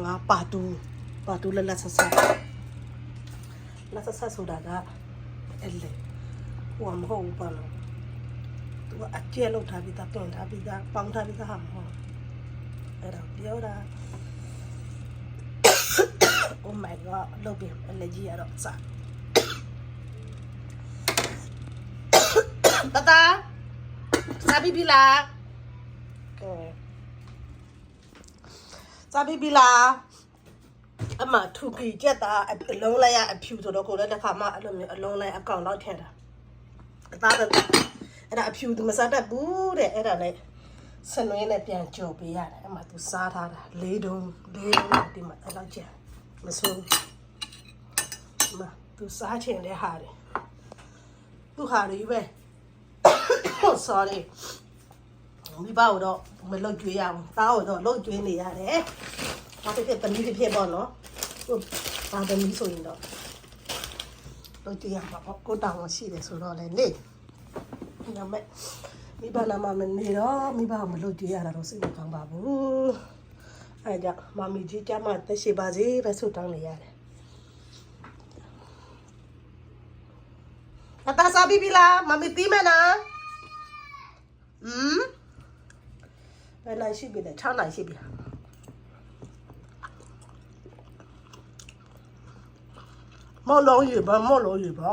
ငါပါတူပါတူလက်လက်ဆက်ဆက်လက်ဆက်ဆက်ဆိုတာကအဲ့လေဟိုကမဟုတ်ဘူးပါလို့သူကအကျဲလောက်ထားပြီးသားတွန်ထားပြီးသားပေါင်းထားပြီးသားဟာမဟုတ်အဲ့ဒါပြောတာ Oh my god လောက်ပြန်အလက်ကြီးရတော့စတတစာပြီးပြီလားကဲ စာပြီးပြီလားအမထူကီကြက်တာအလုံးလိုက်ရအဖြူဆိုတော့ကိုလည်းတစ်ခါမှအဲ့လိုမျိုးအလုံးလိုက်အကောင်တော့ထည့်တာအသားကအဲ့ဒါအဖြူသူမစားတတ်ဘူးတဲ့အဲ့ဒါလည်းဆနွေးနဲ့ပြန်ကြော်ပေးရတယ်အမသူစားထားတာလေးတုံးလေးတုံးဒီမှာအဲ့လောက်ကြံမစိုးဘူးမသူစားချင်တဲ့ဟာတွေသူဟာတွေပဲ sorry မိဘတော့မလုတ်ကြွေးရဘူးသားတော့လုတ်ကြွေးနေရတယ်ဘာဖြစ်ဖြစ်တမီးတစ်ဖြစ်ပေါ့နော်ဟုတ်ဘာတမီးဆိုရင်တော့လုတ်ကြွေးရမှာပေါ့ကိုတောင်းရှိတယ်ဆိုတော့လေနေဒါမဲ့မိဘနာမမနေတော့မိဘမလုတ်ကြွေးရတာတော့စိတ်မကောင်းပါဘူးအဲကြောင့်မမီကြီးကြမှာတက်ရှိပါစေပဲဆုတောင်းနေရတယ်အတာစားပြီးပြီလားမမီတီးမယ်နော် อืมဘယ် နိုင်ရှိပြီလဲ6နိုင်ရှိပြီမော်လုံးရေဘာမော်လုံးရေဘာ